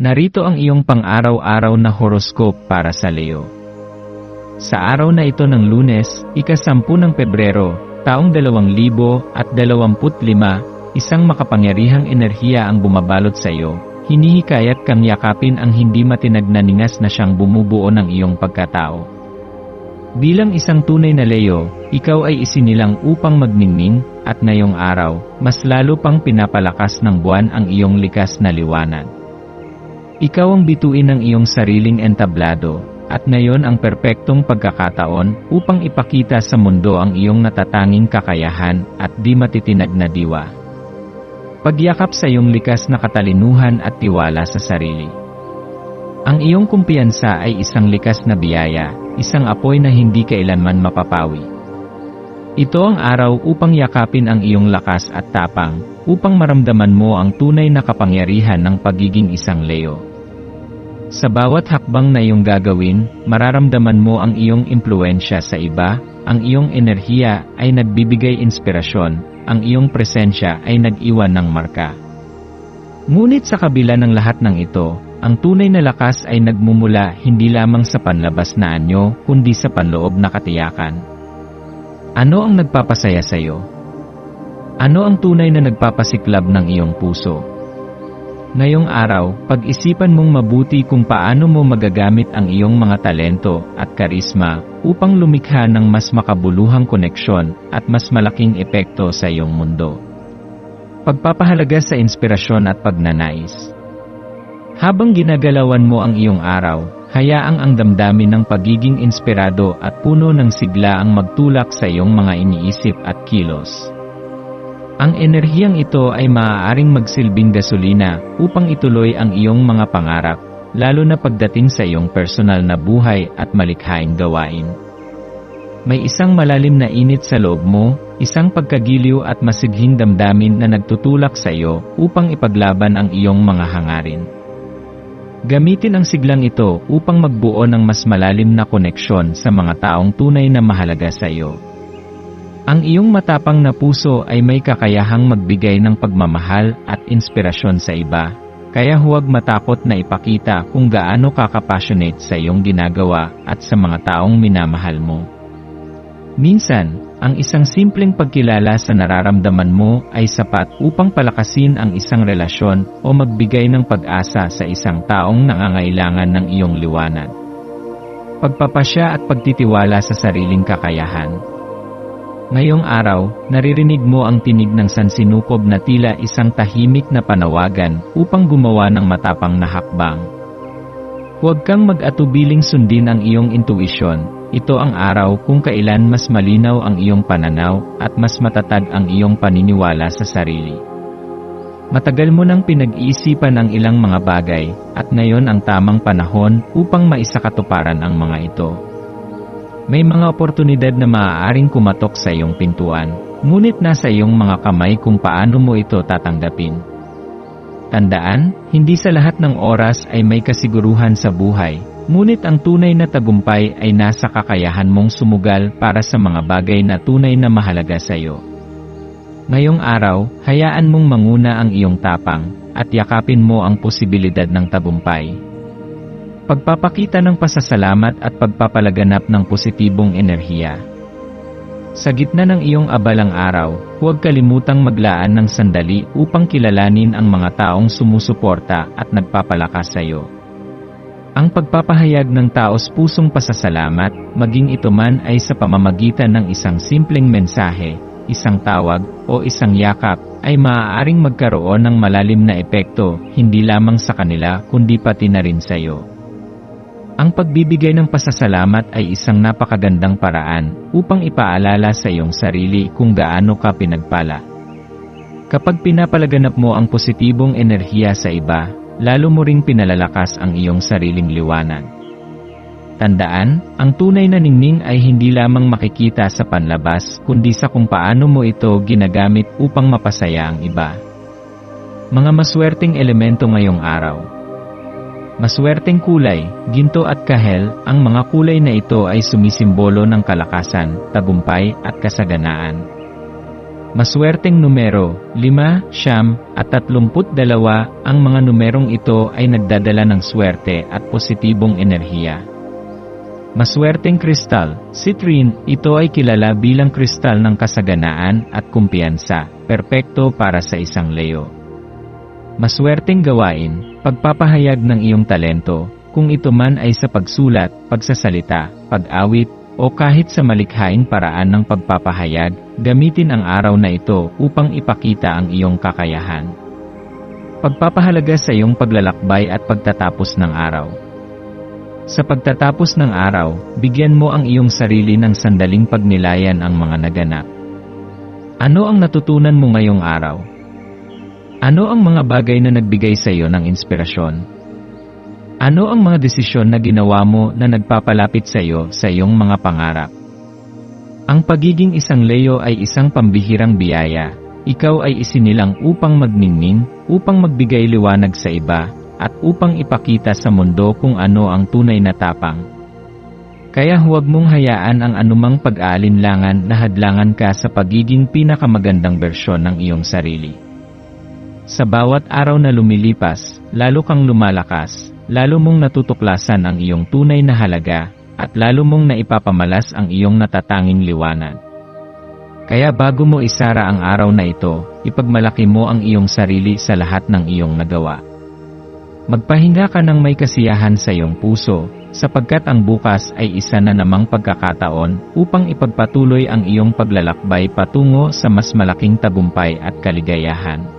Narito ang iyong pang-araw-araw na horoscope para sa Leo. Sa araw na ito ng lunes, ikasampu ng Pebrero, taong 2025, isang makapangyarihang enerhiya ang bumabalot sa iyo. Hinihikayat kang yakapin ang hindi matinag na ningas na siyang bumubuo ng iyong pagkatao. Bilang isang tunay na Leo, ikaw ay isinilang upang magningning, at ngayong araw, mas lalo pang pinapalakas ng buwan ang iyong likas na liwanag. Ikaw ang bituin ng iyong sariling entablado, at ngayon ang perpektong pagkakataon upang ipakita sa mundo ang iyong natatanging kakayahan at di matitinag na diwa. Pagyakap sa iyong likas na katalinuhan at tiwala sa sarili. Ang iyong kumpiyansa ay isang likas na biyaya, isang apoy na hindi kailanman mapapawi. Ito ang araw upang yakapin ang iyong lakas at tapang, upang maramdaman mo ang tunay na kapangyarihan ng pagiging isang Leo. Sa bawat hakbang na iyong gagawin, mararamdaman mo ang iyong impluensya sa iba, ang iyong enerhiya ay nagbibigay inspirasyon, ang iyong presensya ay nag-iwan ng marka. Ngunit sa kabila ng lahat ng ito, ang tunay na lakas ay nagmumula hindi lamang sa panlabas na anyo, kundi sa panloob na katiyakan. Ano ang nagpapasaya sa iyo? Ano ang tunay na nagpapasiklab ng iyong puso? Ngayong araw, pag-isipan mong mabuti kung paano mo magagamit ang iyong mga talento at karisma upang lumikha ng mas makabuluhang koneksyon at mas malaking epekto sa iyong mundo. Pagpapahalaga sa inspirasyon at pagnanais. Habang ginagalawan mo ang iyong araw, hayaang ang damdamin ng pagiging inspirado at puno ng sigla ang magtulak sa iyong mga iniisip at kilos. Ang enerhiyang ito ay maaaring magsilbing gasolina upang ituloy ang iyong mga pangarap, lalo na pagdating sa iyong personal na buhay at malikhaing gawain. May isang malalim na init sa loob mo, isang pagkagiliw at masighing damdamin na nagtutulak sa iyo upang ipaglaban ang iyong mga hangarin. Gamitin ang siglang ito upang magbuo ng mas malalim na koneksyon sa mga taong tunay na mahalaga sa iyo. Ang iyong matapang na puso ay may kakayahang magbigay ng pagmamahal at inspirasyon sa iba, kaya huwag matakot na ipakita kung gaano ka kapassionate sa iyong ginagawa at sa mga taong minamahal mo. Minsan, ang isang simpleng pagkilala sa nararamdaman mo ay sapat upang palakasin ang isang relasyon o magbigay ng pag-asa sa isang taong nangangailangan ng iyong liwanag. Pagpapasya at pagtitiwala sa sariling kakayahan. Ngayong araw, naririnig mo ang tinig ng sansinukob na tila isang tahimik na panawagan upang gumawa ng matapang na hakbang. Huwag kang mag-atubiling sundin ang iyong intuisyon, ito ang araw kung kailan mas malinaw ang iyong pananaw at mas matatag ang iyong paniniwala sa sarili. Matagal mo nang pinag-iisipan ang ilang mga bagay, at ngayon ang tamang panahon upang maisakatuparan ang mga ito. May mga oportunidad na maaaring kumatok sa iyong pintuan, ngunit nasa iyong mga kamay kung paano mo ito tatanggapin. Tandaan, hindi sa lahat ng oras ay may kasiguruhan sa buhay, ngunit ang tunay na tagumpay ay nasa kakayahan mong sumugal para sa mga bagay na tunay na mahalaga sa iyo. Ngayong araw, hayaan mong manguna ang iyong tapang, at yakapin mo ang posibilidad ng tagumpay. Pagpapakita ng pasasalamat at pagpapalaganap ng positibong enerhiya. Sa gitna ng iyong abalang araw, huwag kalimutang maglaan ng sandali upang kilalanin ang mga taong sumusuporta at nagpapalakas sa iyo. Ang pagpapahayag ng taos pusong pasasalamat, maging ito man ay sa pamamagitan ng isang simpleng mensahe, isang tawag, o isang yakap, ay maaaring magkaroon ng malalim na epekto, hindi lamang sa kanila kundi pati na rin sa iyo. Ang pagbibigay ng pasasalamat ay isang napakagandang paraan upang ipaalala sa iyong sarili kung gaano ka pinagpala. Kapag pinapalaganap mo ang positibong enerhiya sa iba, lalo mo ring pinalalakas ang iyong sariling liwanag. Tandaan, ang tunay na ningning ay hindi lamang makikita sa panlabas kundi sa kung paano mo ito ginagamit upang mapasaya ang iba. Mga maswerteng elemento ngayong araw. Maswerteng kulay, ginto at kahel, ang mga kulay na ito ay sumisimbolo ng kalakasan, tagumpay at kasaganaan. Maswerteng numero, 5, siyam, at 32, ang mga numerong ito ay nagdadala ng swerte at positibong enerhiya. Maswerteng kristal, citrine, ito ay kilala bilang kristal ng kasaganaan at kumpiyansa, perpekto para sa isang Leo. Maswerteng gawain, pagpapahayag ng iyong talento, kung ito man ay sa pagsulat, pagsasalita, pag-awit, o kahit sa malikhaing paraan ng pagpapahayag, gamitin ang araw na ito upang ipakita ang iyong kakayahan. Pagpapahalaga sa iyong paglalakbay at pagtatapos ng araw. Sa pagtatapos ng araw, bigyan mo ang iyong sarili ng sandaling pagnilayan ang mga naganap. Ano ang natutunan mo ngayong araw? Ano ang mga bagay na nagbigay sa iyo ng inspirasyon? Ano ang mga desisyon na ginawa mo na nagpapalapit sa iyo sa iyong mga pangarap? Ang pagiging isang Leo ay isang pambihirang biyaya. Ikaw ay isinilang upang magningning, upang magbigay liwanag sa iba, at upang ipakita sa mundo kung ano ang tunay na tapang. Kaya huwag mong hayaan ang anumang pag-aalinlangan na hadlangan ka sa pagiging pinakamagandang bersyon ng iyong sarili. Sa bawat araw na lumilipas, lalo kang lumalakas, lalo mong natutuklasan ang iyong tunay na halaga, at lalo mong naipapamalas ang iyong natatanging liwanag. Kaya bago mo isara ang araw na ito, ipagmalaki mo ang iyong sarili sa lahat ng iyong nagawa. Magpahinga ka ng may kasiyahan sa iyong puso, sapagkat ang bukas ay isa na namang pagkakataon upang ipagpatuloy ang iyong paglalakbay patungo sa mas malaking tagumpay at kaligayahan.